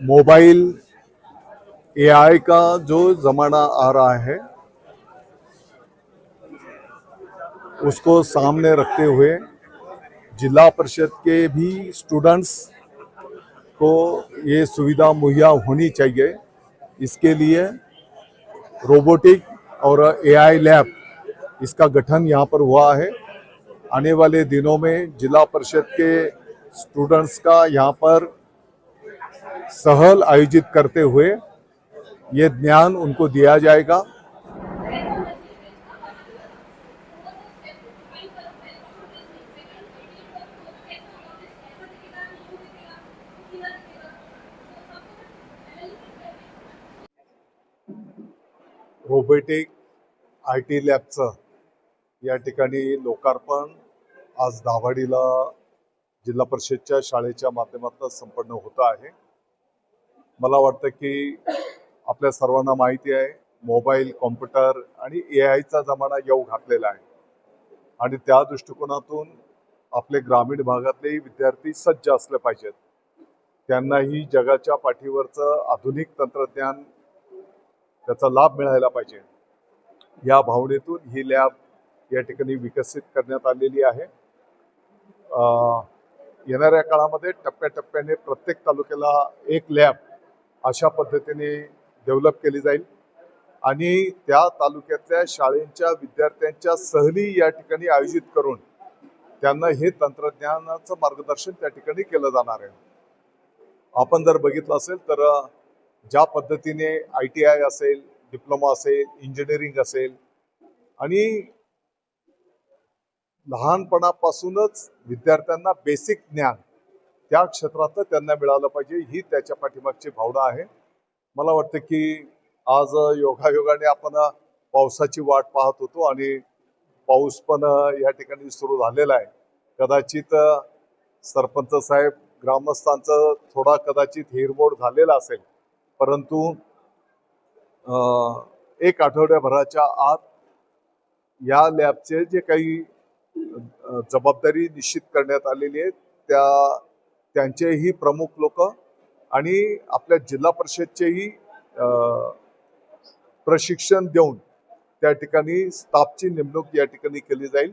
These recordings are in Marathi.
मोबाइल एआई का जो जमाना आ रहा है, उसको सामने रखते हुए जिला परिषद के भी स्टूडेंट्स को ये सुविधा मुहैया होनी चाहिए। इसके लिए रोबोटिक और एआई लैब इसका गठन यहाँ पर हुआ है। आने वाले दिनों में जिला परिषद के स्टूडेंट्स का यहाँ पर सहल आयोजित करते हुए ये ज्ञान उनको दिया जाएगा। रोबोटिक आय टी लॅबचं या ठिकाणी लोकार्पण आज दाभाडीला जिल्हा परिषदच्या शाळेच्या माध्यमातून संपन्न होत आहे. मला वाटतं की आपल्या सर्वांना माहिती आहे मोबाईल कॉम्प्युटर आणि ए आयचा जमाना येऊ घातलेला आहे. आणि त्या दृष्टिकोनातून आपले ग्रामीण भागातले विद्यार्थी सज्ज असले पाहिजेत. त्यांनाही जगाच्या पाठीवरचं आधुनिक तंत्रज्ञान त्याचा लाभ मिळायला पाहिजे. या भावनेतून ही लॅब या ठिकाणी विकसित करण्यात आलेली आहे. येणाऱ्या काळामध्ये टप्प्याटप्प्याने प्रत्येक तालुक्याला एक लॅब अशा पद्धतीने डेव्हलप केली जाईल. आणि त्या तालुक्यातल्या शाळेंच्या विद्यार्थ्यांच्या सहली या ठिकाणी आयोजित करून त्यांना हे तंत्रज्ञानाचं मार्गदर्शन त्या ठिकाणी केलं जाणार आहे. आपण जर बघितलं असेल तर ज्या पद्धतीने आय टी आय असेल डिप्लोमा असेल इंजिनिअरिंग असेल आणि लहानपणापासूनच विद्यार्थ्यांना बेसिक ज्ञान त्या क्षेत्रातलं त्यांना मिळालं पाहिजे. ही त्याच्या पाठीमागची भावना आहे. मला वाटतं की आज योगायोगाने आपण पावसाची वाट पाहत होतो आणि पाऊस पण या ठिकाणी सुरू झालेला आहे. कदाचित सरपंच साहेब ग्रामस्थांचं थोडा कदाचित हिरमोड झालेला असेल. परंतु एक आठवड्याभराच्या आत या लॅबचे जे काही जबाबदारी निश्चित करण्यात आलेली आहे त्या त्यांचेही प्रमुख लोक आणि आपल्या जिल्हा परिषदचेही प्रशिक्षण देऊन त्या ठिकाणी स्टाफची नेमणूक या ठिकाणी केली जाईल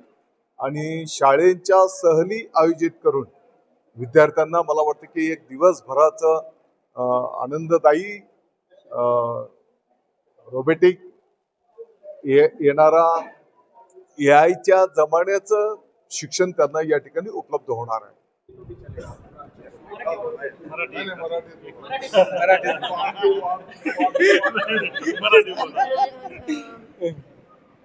आणि शाळेच्या सहली आयोजित करून विद्यार्थ्यांना मला वाटतं की एक दिवसभराचं आनंददायी रोबोटिक येणारा ए आयच्या जमान्याचं शिक्षण त्यांना या ठिकाणी उपलब्ध होणार आहे.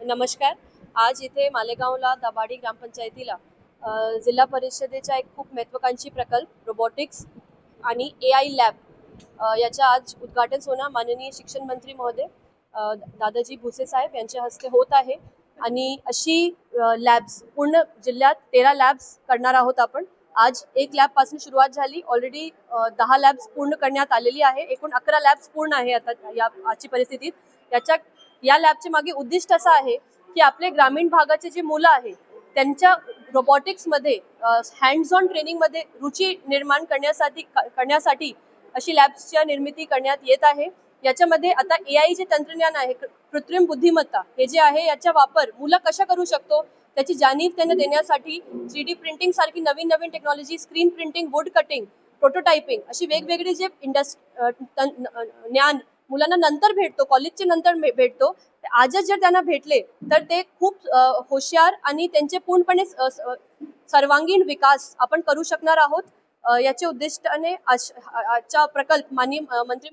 नमस्कार. आज इथे मालेगावला दबाडी ग्रामपंचायतीला जिल्हा परिषदेचा एक खूप महत्वाकांक्षी प्रकल्प रोबोटिक्स आणि ए आय लॅब याच्या आज उद्घाटन सोना माननीय शिक्षण मंत्री महोदय दादाजी भुसे साहेब यांच्या हस्ते होत आहे. आणि अशी लॅब्स पूर्ण जिल्ह्यात तेरा लॅब्स करणार आहोत आपण. आज एक लॅबपासून सुरुवात झाली. ऑलरेडी दहा लॅब्स पूर्ण करण्यात आलेली आहे. एकूण अकरा लॅब्स पूर्ण आहे आता या आजची परिस्थितीत. याच्या या लॅबचे मागे उद्दिष्ट असं आहे की आपले ग्रामीण भागाचे जे मुलं आहे त्यांच्या रोबोटिक्समध्ये हँड्स ऑन ट्रेनिंगमध्ये रुची निर्माण करण्यासाठी करण्यासाठी अशी लॅब्सच्या निर्मिती करण्यात येत आहे. याच्यामध्ये आता ए आय जे तंत्रज्ञान आहे. कृत्रिम बुद्धिमत्ता हे जे आहे याचा वापर मुलं कशा करू शकतो? त्याची जाणीव त्यांना देण्यासाठी थ्री डी प्रिंटिंग सारखी नवीन नवीन technology screen printing wood cutting prototyping अशी वेगवेगळी जे इंडस्ट ज्ञान मुलांना नंतर भेटतो कॉलेजच्या नंतर भेटतो. आजच जर त्यांना भेटले तर ते खूप होशियार आणि त्यांचे पूर्णपणे सर्वांगीण विकास आपण करू शकणार आहोत. याचे उद्दिष्टाने आज- आजचा प्रकल्प माननीय मंत्री